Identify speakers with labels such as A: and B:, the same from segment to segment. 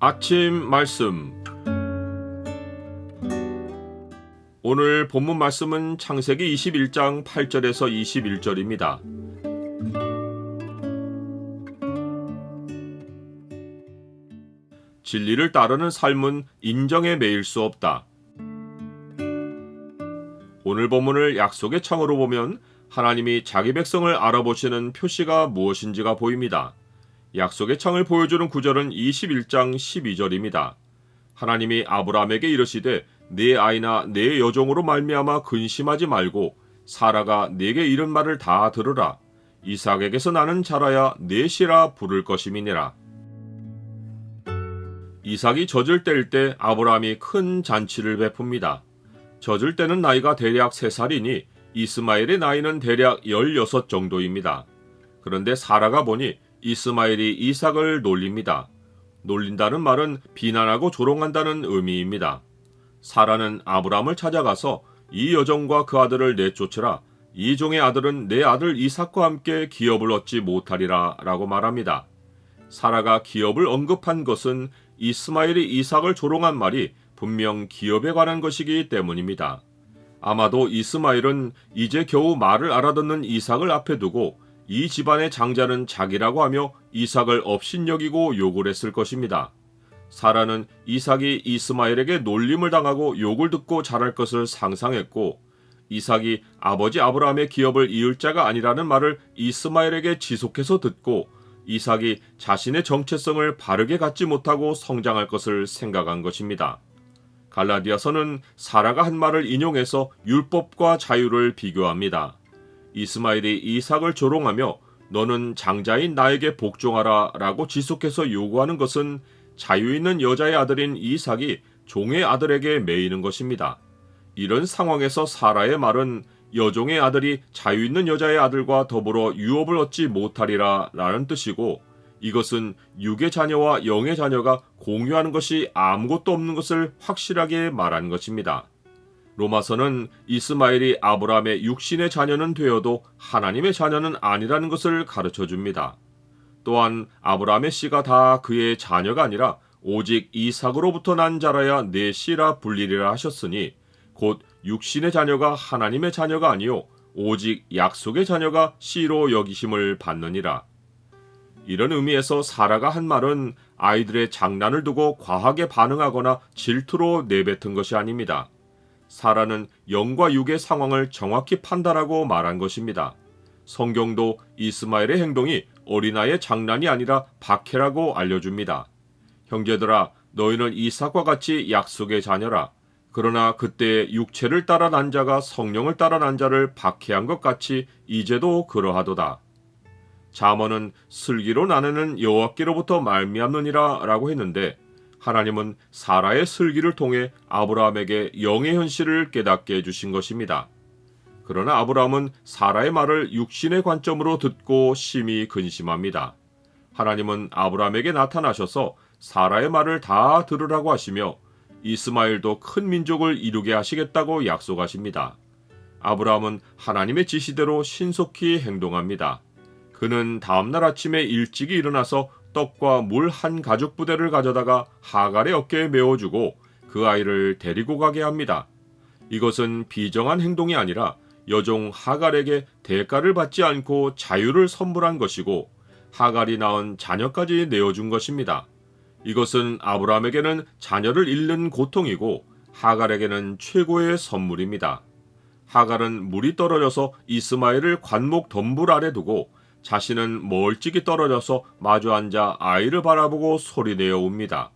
A: 아침 말씀 오늘 본문 말씀은 창세기 21장 8절에서 21절입니다. 진리를 따르는 삶은 인정에 매일 수 없다. 오늘 본문을 약속의 창으로 보면 하나님이 자기 백성을 알아보시는 표시가 무엇인지가 보입니다. 약속의 창을 보여주는 구절은 21장 12절입니다. 하나님이 아브라함에게 이르시되 네 아이나 네 여종으로 말미암아 근심하지 말고 사라가 네게 이른 말을 다 들으라. 이삭에게서 나는 자라야 네 시라 부를 것임이니라. 이삭이 젖을 뗄때 아브라함이 큰 잔치를 베풉니다. 젖을 때는 나이가 대략 3살이니 이스마엘의 나이는 대략 16 정도입니다. 그런데 사라가 보니 이스마엘이 이삭을 놀립니다. 놀린다는 말은 비난하고 조롱한다는 의미입니다. 사라는 아브라함을 찾아가서 이 여종과 그 아들을 내쫓으라. 이 종의 아들은 내 아들 이삭과 함께 기업을 얻지 못하리라 라고 말합니다. 사라가 기업을 언급한 것은 이스마엘이 이삭을 조롱한 말이 분명 기업에 관한 것이기 때문입니다. 아마도 이스마엘은 이제 겨우 말을 알아듣는 이삭을 앞에 두고 이 집안의 장자는 자기라고 하며 이삭을 업신여기고 욕을 했을 것입니다. 사라는 이삭이 이스마엘에게 놀림을 당하고 욕을 듣고 자랄 것을 상상했고 이삭이 아버지 아브라함의 기업을 이을 자가 아니라는 말을 이스마엘에게 지속해서 듣고 이삭이 자신의 정체성을 바르게 갖지 못하고 성장할 것을 생각한 것입니다. 갈라디아서는 사라가 한 말을 인용해서 율법과 자유를 비교합니다. 이스마엘이 이삭을 조롱하며 너는 장자인 나에게 복종하라 라고 지속해서 요구하는 것은 자유 있는 여자의 아들인 이삭이 종의 아들에게 매이는 것입니다. 이런 상황에서 사라의 말은 여종의 아들이 자유 있는 여자의 아들과 더불어 유업을 얻지 못하리라 라는 뜻이고 이것은 육의 자녀와 영의 자녀가 공유하는 것이 아무것도 없는 것을 확실하게 말하는 것입니다. 로마서는 이스마엘이 아브라함의 육신의 자녀는 되어도 하나님의 자녀는 아니라는 것을 가르쳐 줍니다. 또한 아브라함의 씨가 다 그의 자녀가 아니라 오직 이삭으로부터 난 자라야 내 씨라 불리리라 하셨으니 곧 육신의 자녀가 하나님의 자녀가 아니요 오직 약속의 자녀가 씨로 여기심을 받느니라. 이런 의미에서 사라가 한 말은 아이들의 장난을 두고 과하게 반응하거나 질투로 내뱉은 것이 아닙니다. 사라는 영과 육의 상황을 정확히 판단하고 말한 것입니다. 성경도 이스마엘의 행동이 어린아이의 장난이 아니라 박해라고 알려줍니다. 형제들아, 너희는 이삭과 같이 약속의 자녀라. 그러나 그때 육체를 따라 난 자가 성령을 따라 난 자를 박해한 것 같이 이제도 그러하도다. 잠언은 슬기로 나누는 여호와께로부터 말미암느니라라고 했는데 하나님은 사라의 슬기를 통해 아브라함에게 영의 현실을 깨닫게 해주신 것입니다. 그러나 아브라함은 사라의 말을 육신의 관점으로 듣고 심히 근심합니다. 하나님은 아브라함에게 나타나셔서 사라의 말을 다 들으라고 하시며 이스마엘도 큰 민족을 이루게 하시겠다고 약속하십니다. 아브라함은 하나님의 지시대로 신속히 행동합니다. 그는 다음날 아침에 일찍이 일어나서 떡과 물 한 가죽 부대를 가져다가 하갈의 어깨에 메워주고 그 아이를 데리고 가게 합니다. 이것은 비정한 행동이 아니라 여종 하갈에게 대가를 받지 않고 자유를 선물한 것이고 하갈이 낳은 자녀까지 내어준 것입니다. 이것은 아브라함에게는 자녀를 잃는 고통이고 하갈에게는 최고의 선물입니다. 하갈은 물이 떨어져서 이스마엘을 관목 덤불 아래 두고 자신은 멀찍이 떨어져서 마주 앉아 아이를 바라보고 소리내어 옵니다.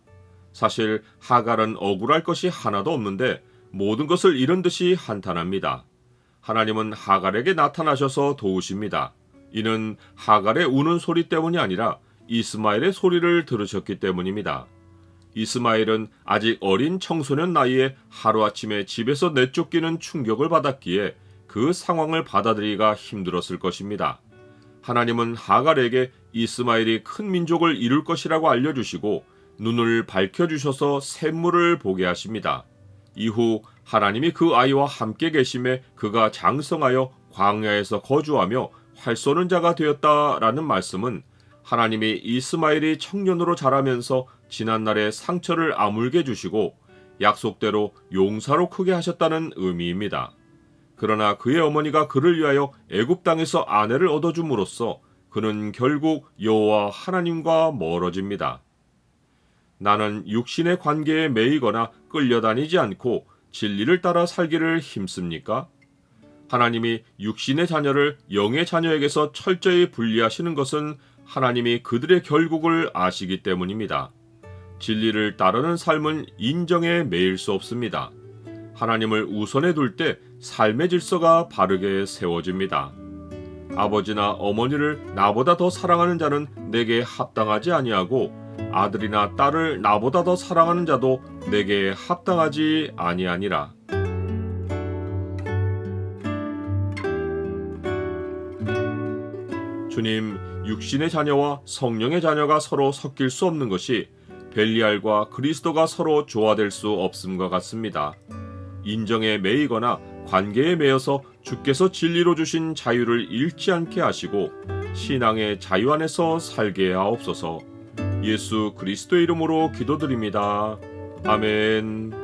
A: 사실 하갈은 억울할 것이 하나도 없는데 모든 것을 잃은 듯이 한탄합니다. 하나님은 하갈에게 나타나셔서 도우십니다. 이는 하갈의 우는 소리 때문이 아니라 이스마엘의 소리를 들으셨기 때문입니다. 이스마엘은 아직 어린 청소년 나이에 하루아침에 집에서 내쫓기는 충격을 받았기에 그 상황을 받아들이기가 힘들었을 것입니다. 하나님은 하갈에게 이스마엘이 큰 민족을 이룰 것이라고 알려주시고 눈을 밝혀주셔서 샘물을 보게 하십니다. 이후 하나님이 그 아이와 함께 계심에 그가 장성하여 광야에서 거주하며 활 쏘는 자가 되었다라는 말씀은 하나님이 이스마엘이 청년으로 자라면서 지난날의 상처를 아물게 주시고 약속대로 용사로 크게 하셨다는 의미입니다. 그러나 그의 어머니가 그를 위하여 애굽 땅에서 아내를 얻어줌으로써 그는 결국 여호와 하나님과 멀어집니다. 나는 육신의 관계에 매이거나 끌려다니지 않고 진리를 따라 살기를 힘씁니까? 하나님이 육신의 자녀를 영의 자녀에게서 철저히 분리하시는 것은 하나님이 그들의 결국을 아시기 때문입니다. 진리를 따르는 삶은 인정에 매일 수 없습니다. 하나님을 우선에 둘 때 삶의 질서가 바르게 세워집니다. 아버지나 어머니를 나보다 더 사랑하는 자는 내게 합당하지 아니하고 아들이나 딸을 나보다 더 사랑하는 자도 내게 합당하지 아니하니라. 주님, 육신의 자녀와 성령의 자녀가 서로 섞일 수 없는 것이 벨리알과 그리스도가 서로 조화될 수 없음과 같습니다. 인정에 매이거나 관계에 매여서 주께서 진리로 주신 자유를 잃지 않게 하시고 신앙의 자유 안에서 살게 하옵소서. 예수 그리스도 이름으로 기도드립니다. 아멘.